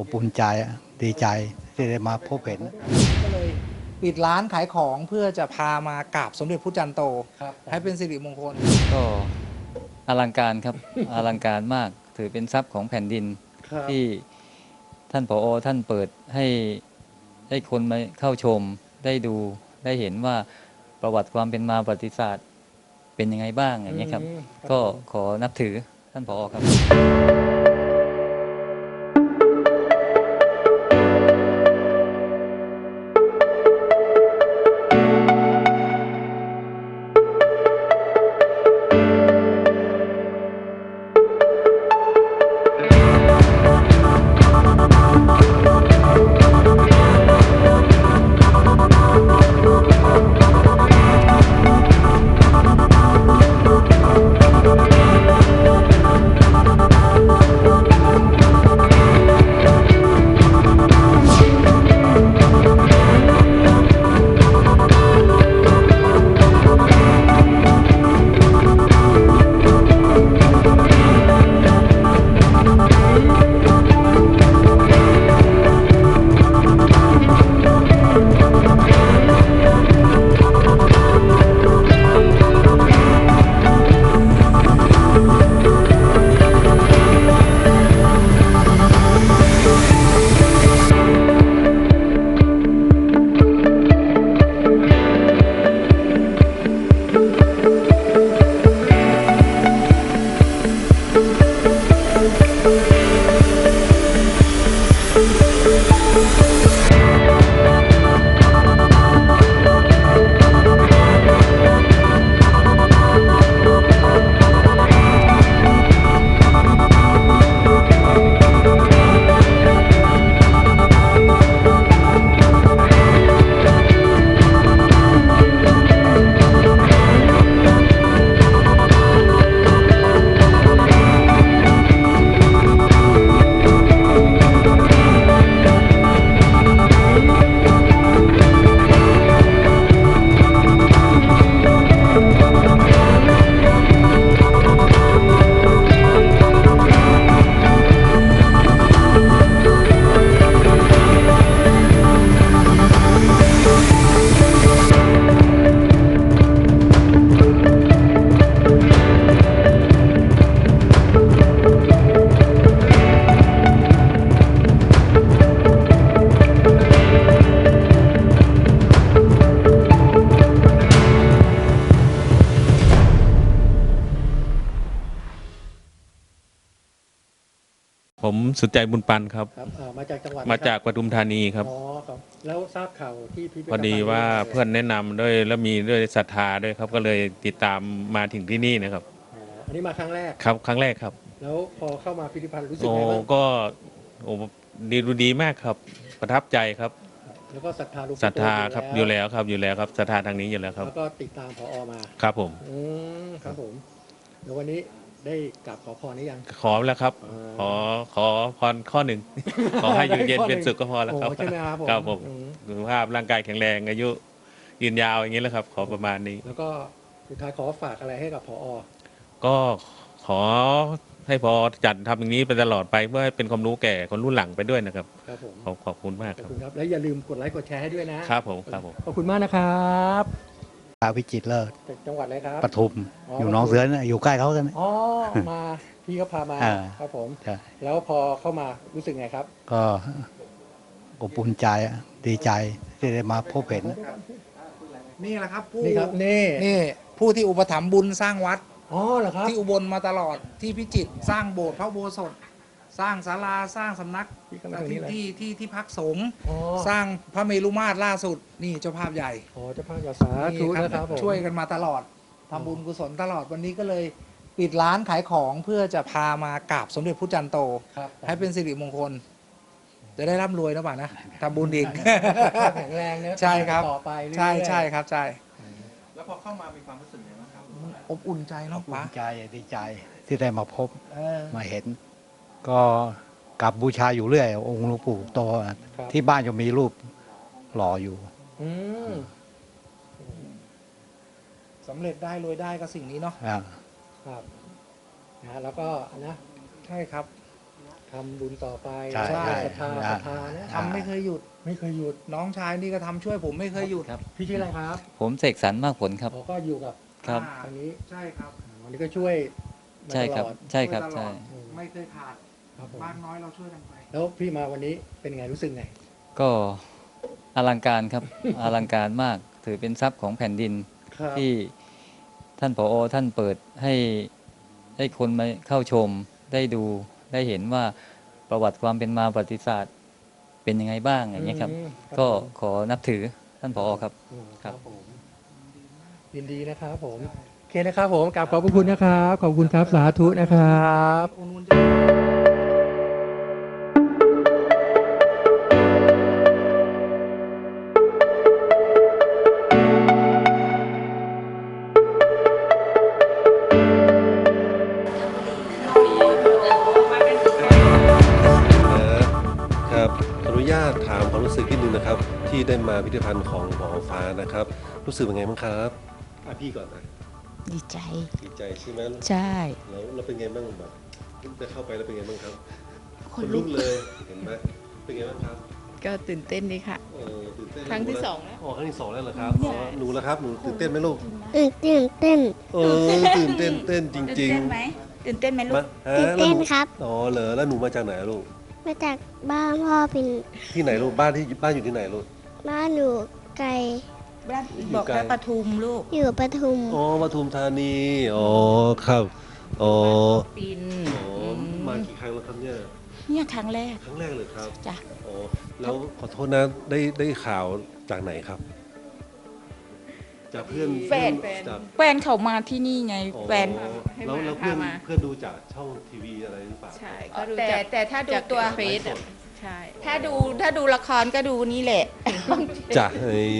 อบอุ่นใจอะดีใจที่ได้มาพบเห็นก็เลยปิดร้านขายของเพื่อจะพามากราบสมเด็จพระจันทร์โต ให้เป็นสิริมงคล ก็อลังการครับ อลังการมากถือเป็นทรัพย์ของแผ่นดินที่ท่านผอท่านเปิดให้ให้คนมาเข้าชมได้ดูได้เห็นว่าประวัติความเป็นมาประวัติศาสตร์เป็นยังไงบ้างอย่างเงี้ยครับอืมครับก็ผมขอนับถือท่านผอครับ สุดใจบุญปันครับ ครับอ่ามาจากจังหวัดมาจากปทุมธานีครับ อ๋อครับ แล้วทราบข่าวที่พิพิธพอดีว่าเพื่อนแนะนำด้วยแล้วมีด้วยศรัทธาด้วยครับ ก็เลยติดตามมาถึงที่นี่นะครับ อ๋ออันนี้มาครั้งแรก ครับครั้งแรกครับ แล้วพอเข้ามาพิพิธภัณฑ์รู้สึกโอ้ไงบ้างก็โอ้ดีดูดีมากครับ ประทับใจครับแล้วก็ศรัทธาหลูกศรัทธาครับอยู่แล้วครับอยู่แล้วครับศรัทธาทางนี้อยู่แล้วครับ แล้วก็ติดตามพอมา ครับผม อืมครับผมแล้ววันนี้ ได้กราบขอพรนี้ยัง ขอแล้วครับอ่าขอขอพรข้อหนึ่ง ขอให้อยู่เย็นเป็นสุขก็พอแล้วครับโอ้ใช่ไหมครับผมครับผมอืม สุขภาพร่างกายแข็งแรงอายุยืนยาวอย่างนี้แหละครับ ขอประมาณนี้ แล้วก็สุดท้ายขอฝากอะไรให้กับพอก็ขอให้พอจัดทำอย่างนี้ไปตลอดไปเพื่อให้เป็นความรู้แก่คนรุ่นหลังไปด้วยนะครับ ครับผมขอขอบคุณมากขอบครับ คุณครับ แล้วอย่าลืมกดไลค์กดแชร์ให้ด้วยนะครับผมครับผม ขอบคุณมากนะครับตาวิจิตรเลิศจากจังหวัดอะไรครับปทุมอ๋อออยู่หน้องเสือนะอยู่ใกล้เขากันนะอ๋อมาพี่ก็พามาอ่าครับผมใช่แล้วพอเข้ามารู้สึกไงครับ ก็อบอุ่นใจอะดีใจที่ได้มาพบเห็นนี่แหละครับผู้นี่ครับนี่นี่ผู้ที่อุปถัมภ์บุญสร้างวัดอ๋อเหรอครับที่อุบลมาตลอดที่พิจิตรสร้างโบสถ์พระอุโบสถ สร้างศาลาสร้างสำนักพี่ข้างหลังนี่ที่แหละ ที่ที่ที่พักสงฆ์อ๋อสร้างพระเมรุมาตรล่าสุดนี่เจ้าภาพใหญ่อ๋อเจ้าภาพอย่าสาธุนี่นะครับผม ช่วยกันมาตลอดทำบุญกุศลตลอดวันนี้ก็เลยปิดร้านขายของเพื่อจะพามากราบสมเด็จพระจันทร์โต ครับ ให้เป็นสิริมงคล จะได้ร่ำรวยนะบ่านะทำบุญอีก แข็งแรงนะใช่ครับ ต่อไปเรื่อยๆใช่ใช่ครับใช่แล้วพอเข้ามามีความรู้สึกยังไงบ้างครับ อบอุ่นใจอเนาะบอุ่ป้านใจดีใจที่ได้มาพบเออมาเห็น ก็กลับบูชาอยู่เรื่อย องค์หลวงปู่โตอะครับที่บ้านจะมีรูปหล่ออยู่ อืมสำเร็จได้รวยได้ก็สิ่งนี้เนาะอ่าครับนะแล้วก็นะใช่ครับทำบุญต่อไปใช่ใช่ศรัทธาศรัทธานะทำไม่เคยหยุดไม่เคยหยุดน้องชายนี่ก็ทำช่วยผมไม่เคยหยุดครับ พี่ชื่ออะไรครับผมเสกสรรมากผลครับ ผมก็อยู่กับครับ อ่าทางนี้ใช่ครับวันนี้ก็ช่วยมาใช่ครับตลอดใช่ครับช่วยตลใช่อดไม่เคยขาด ครับผม มากน้อยเราช่วยกันไป แล้วพี่มาวันนี้เป็นไงรู้สึกไง ก็อลังการครับ อลังการมากถือเป็นทรัพย์ของแผ่นดิน ครับ ที่ท่านผอท่านเปิดให้ให้คนมาเข้าชมได้ดูได้เห็นว่าประวัติความเป็นมาประวัติศาสตร์เป็นยังไงบ้างอย่างเงี้ยครับ อืมก็ผม ขอนับถือท่านผอครับ อืมครับผมยินดีนะครับผมโอเคนะครับผมกราบขอบพระคุณนะครับ ขอบคุณครับสาธุนะครับอุ่นๆครั ที่ได้มาพิพิธภัณฑ์ของหมอฟ้านะครับ รู้สึกเป็นไงบ้างครับอะพี่ก่อนนะดีใจ ดีใจใช่ไหมใช่ แล้วเราเป็นไงบ้างแบบได้เข้าไปแล้วเป็นไงบ้างครับคนลุกเลยเห็นไหมเป็นไงบ้างครับ ก็ตื่นเต้นดีค่ะเออตื่นเต้นครั้งที่สองแล้วอ๋อครั้งที่สองแล้วเหรอครับอ๋อหนูแล้วครับหนูตื่นเต้นไหมลูกตื่นตื่นเต้นเออตื่นเต้นเต้นจตื่นริงเต้นไหมตื่นเต้นไหมๆลูมากฮะตื่นแล้วเต้หนครับอ๋อเหรอแล้วหนูมาจากไหนลูกมาจากบ้านพ่อเป็นที่ไหนลูกบ้านที่บ้านอยู่ที่ไหนลูก บ้านหนูไกล บ้านบอกแล้วปทุมลูกอยู่ปทุม อ๋อปทุมธานี อ๋อ ครับ อ๋อปินอ๋อมากี่ครั้งแล้วครับเนี่ย เนี่ยครั้งแรก ครั้งแรกเลยครับจ้ะอ๋อแล้วขอโทษนะ ได้ได้ข่าวจากไหนครับ จากเพื่อนแฟนจากแฟนเขามาที่นี่ไง อ๋อแฟน แล้วแล้วเพื่อนเพื่อนดูจากช่องทีวีอะไรหรือเปล่า ใช่แต่แต่ถ้าดูตัว เฟซอะ ใช่ ถ้าดูถ้าดูละครก็ดูนี่แหละ จ้ะเฮ้ย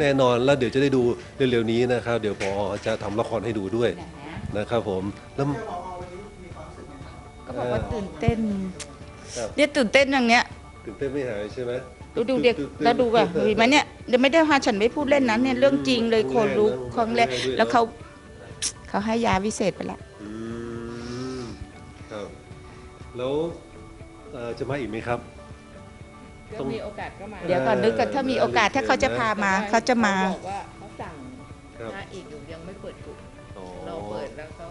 แน่นอนแล้วเดี๋ยวจะได้ดูเร็วๆนี้นะครับ เดี๋ยวพอจะทำละครให้ดูด้วยนะครับผมแล้ว ก็บอกว่าตื่นเต้นครับ เนี่ยตื่นเต้นอย่างเนี้ย ตื่นเต้นไม่หายใช่ไหมดูดูเด็กตื่นเต้นแล้วดูแบบเห็นไหมเนี่ยเดี๋ยวไม่ได้พาฉันไม่พูดเล่นนะเนี่ยเรื่องจริงเลยคนรู้ครั้งแรกแล้วเขาเขาให้ยาวิเศษไปแล้วอืมครับ แล้ว เอ่อจะมาอีกไหมครับก็มีโอกาสก็มาเดี๋ยวก่อนนึกก่อนถ้ามีโอกาสถ้าเขาจะพามาเขาจะมาบอกว่าเขาสั่งครับ มาอีกอยู่ยังไม่เปิดกลุ่มอ๋อเราเปิดแล้วเขา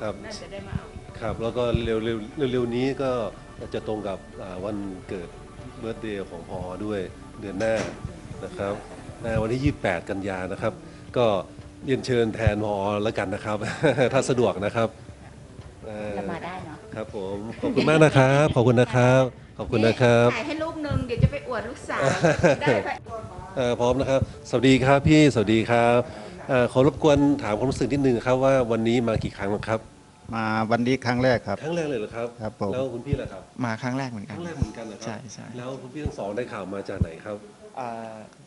ครับ น่าจะได้มาเอาครับ แล้วก็เร็วๆเร็วๆนี้ก็จะตรงกับอ่าวันเกิดเบิร์ตเดย์ของพอด้วยเดือนหน้านะครับอ่าวันที่ 28 กันยานะครับ ก็เรียนเชิญแทนพอแล้วกันนะครับ ถ้าสะดวกนะครับอ่า จะมาได้เนาะ ครับผมขอบคุณมากนะครับขอบคุณนะครับขอบคุณนะครับถ่ายให้รูปหนึ่งเดี๋ยวจะไปอวดลูกสาวได้ไหมเอ่อพร้อมนะครับ สวัสดีครับพี่สวัสดีครับเอ่อขอรบกวนถามความรู้สึกนิดนึงครับว่าวันนี้มากี่ครั้งแล้วครับ มาวันนี้ครั้งแรกครับ ครั้งแรกเลยเหรอครับครับผม แล้วคุณพี่ล่ะครับมาครั้งแรกเหมือนคกัน รั้งแรกเหมือนกันเหรอครัใช่ใช่ แล้วคุณพี่ทั้งสองได้ข่าวมาจากไหนครับอ่า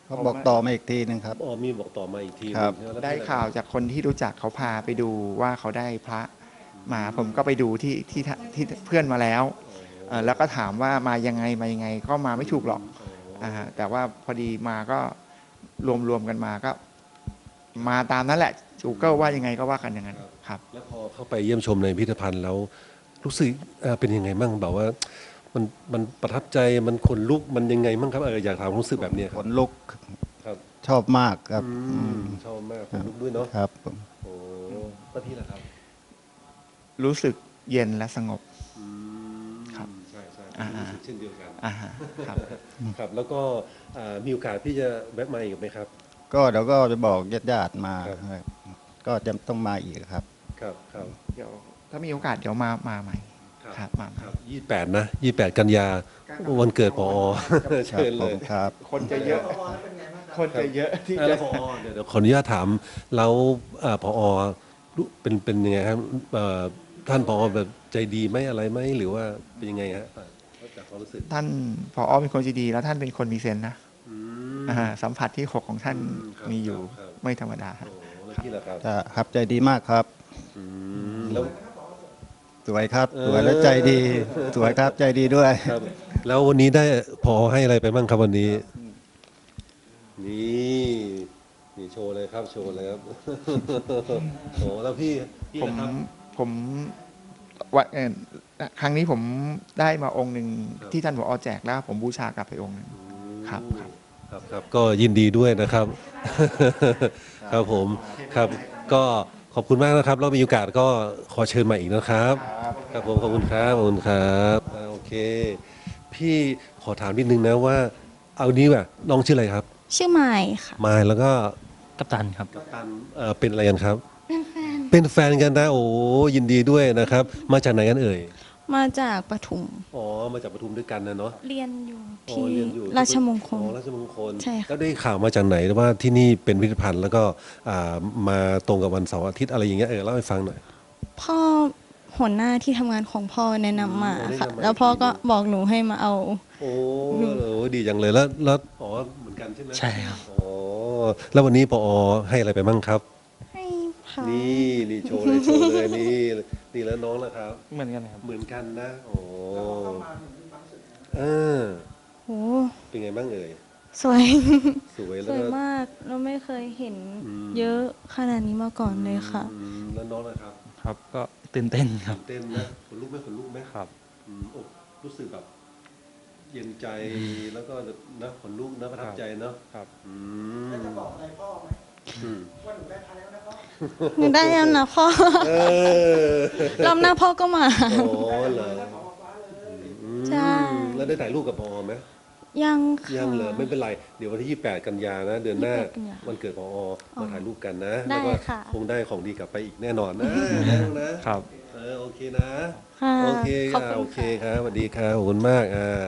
เขาบอกต่อมาอีกทีหนึงครับ อ๋อมีบอกต่อมาอีกทีครับหนึ่งใช่หมแล้วได้เป็นอะรข่าวจากคนที่รู้จักเขาพาไปดูว่าเขาได้พระ มาผมก็ไปดูที่ที่ที่เพื่อนมาแล้วเอ่อแล้วก็ถามว่ามายังไงมายังไงก็มาไม่ถูกหรอกอ่าฮะแต่ว่าพอดีมาก็รวมรวมกันมาก็ มาตามนั้นแหละจูเกิลว่ายังไงก็ว่ากันอย่างนั้นครับ แล้วพอเข้าไปเยี่ยมชมในพิพิธภัณฑ์แล้วรู้สึกเอ่อเป็นยังไงบ้างแบบว่ามันมันประทับใจมันขนลุกมันยังไงบ้างครับเอออยากถามความรู้สึกแบบเนี้ยคขรับนลุกครับชอบมากครับอือืมมชอบมากขนลุกด้วยเนาะครับผมโอ้แล้วพี่ล่ะครับ รู้สึกเย็นและสงบอืมครับใช่ใช่อ่า รู้สึกเช่นเดียวกันอ่าฮะครับ ครับ แล้วก็อ่ามีโอกาสพี่จะแวะมาอีกไหมครับ ก็เดี๋ยวก็จะบอกญาติๆมาครับ ครับก็จะต้องมาอีกครับ ครับครับเดี๋ยวถ้ามีโอกาสเดี๋ยวมามาใหม่ ครับมาครับยี่แปดนะยี่แปดกันยาวันเกิดพอครับเชิญผเลยมครับ คนจะเยอะ คนจะเยอะที่อ่าจะ แล้วพอเดี๋ยวเดี๋ยวขออนุญาตถามแล้วอ่าพอรู้เป็นเป็นยังไงครับเอ่อ ท่านพอแบบใจดีไหมอะไรไหมหรือว่าเป็นยังไงฮะอ่าจากความรู้สึกท่านผอเป็นคนใจดี แล้วท่านเป็นคนมีเซนส์นะอืมอ่าสัมผัสที่หกของท่านอืมครับมีอยู่ครับไม่ธรรมดาโอ้แล้วพี่ล่ะครับจะครับใจดีมากครับอืมแล้วสวยครับเออสวยและใจดี สวยครับใจดีด้วยครับแล้ววันนี้ได้พอให้อะไรไปบ้างครับวันนี้ นี่นี่โชว์เลยครับ โชว์เลยครับโอ้แล้วพี่พี่ผมนะครับ ผมวันเอ่อครั้งนี้ผมได้มาองค์หนึ่งครับที่ท่านผอแจกแล้ว ผมบูชากลับไปองค์หนึงครับครับ ครับครับก็ยินดีด้วยนะครับ ครับผมครับก็ขอบคุณมากนะครับแล้วมีโอกาสก็ขอเชิญมาอีกนะครับ ครับผมขอบคุณครับขอบคุณครับอ่าโอเค พี่ขอถามนิดนึงนะว่า เอานี้ว่ะน้องชื่ออะไรครับชื่อไมค์ค่ะ มายแล้วก็กัปตันครับกัปตันเอ่อเป็นอะไรกันครับ เป็นแฟนเป็นแฟนกันนะโอ้ยินดีด้วยนะครับ มาจากไหนกันเอ่ยมาจากปทุม อ๋อ มาจากปทุมด้วยกันนะเนาะเรียนอยู่อ๋อที่เรียนอยู่ราชมงคล อ๋อราชมงคลใช่ค่ะ แล้วได้ข่าวมาจากไหนว่าที่นี่เป็นพิพิธภัณฑ์แล้วก็อ่ามาตรงกับวันเสาร์อาทิตย์อะไรอย่างเงี้ยเออเล่าให้ฟังหน่อย พ่อหัวหน้าที่ทำงานของพ่อแนะนำมาอืมค่ะ แนะนำมา แล้วพ่อก็บอกหนูให้มาเอา โอ้โหดีจังเลยแล้วแล้วอ๋อเหมือนกันใช่ไหมใช่ครับ อ๋อแล้ววันนี้ปอให้อะไรไปบ้างครับ ให้พานี่นี่โชว์เลยโชว์เลยนี่นี่แล้วน้องแล้วครับ เหมือนกันครับ เหมือนกันนะโอ้เออโห เป็นไงบ้างเอ่ยสวย สวยสแล้ววยก็ มากเราไม่เคยเห็นอืม เยอะขนาดนี้มาก่อนเลยค่ะ อืมแล้วน้องนะครับครับ ก็ตื่นเต้นครับ ตื่นเต้นนะขนลุกไหมขนลุกไหมครับ อืมอกรู้สึกแบบเย็นใจแล้วก็นะขนลุกนะประทับใจเนาะครับ อืมอืมหนูได้แล้วนะพ่อ เออรอบหน้าพ่อก็มาโอ้เหรออืมใช่ แล้วได้ถ่ายรูปกับพอไหมยังค่ะ ยังเหรอไม่เป็นไร เดี๋ยววันที่ 28 กันยานะ เดือนหน้า28กันยาวันเกิดพอมาถ่ายรูปกันนะได้แล้วก็ค่ะ คงได้ของดีกลับไปอีกแน่นอนนะนะนะครับ เออโอเคนะ ค่ะโอเคขอบค่ะคุณโอเคค่ะ ครับสวัสดีครับขอบคุณมากอ่า